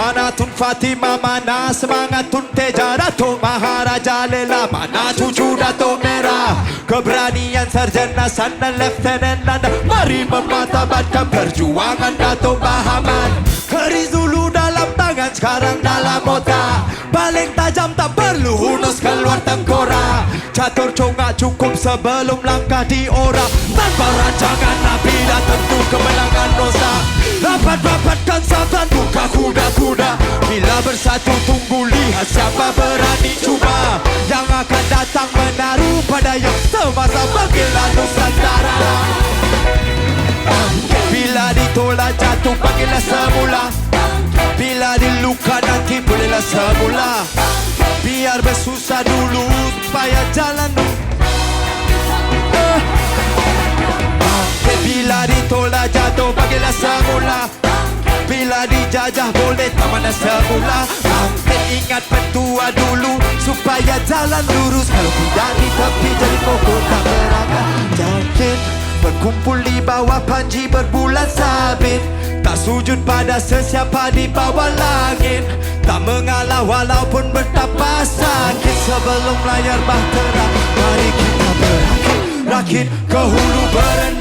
Mana Tun Fatimah Mana semangat Tun Teja Datuk Maharaja Lela Mana cucu Datuk Merah Keberanian Sarjana Sana Lieutenant Nanda. Mari mematabatkan perjuangan Datuk Bahaman. Keris dulu dalam tangan Sekarang dalam otak. Paling tajam tak perlu hunus keluar tengkorak. Catur congak cukup sebelum langkah diorang Tanpa rancangan Nabi dah tentu kemenangan bersatu tunggu lihat siapa berani cuba. Yang akan datang menaruh pada yang semasa bagilah Nusantara. Bila ditolak jatuh panggillah semula. Bila diluka nanti bolehlah semula. Biar bersusah dulu supaya jalan Bangkit bila ditolak jatuh bagilah semula Bila dijajah boleh tak mana semula. Bangkit ingat petua dulu Supaya jalan lurus. Kalau tidak di tepi jadi pokok tak berakar Yakin berkumpul di bawah panji berbulan sabit. Tak sujud pada sesiapa di bawah langit. Tak mengalah walaupun betapa sakit. Sebelum layar bahtera Mari kita berakit Rakit ke hulu berenang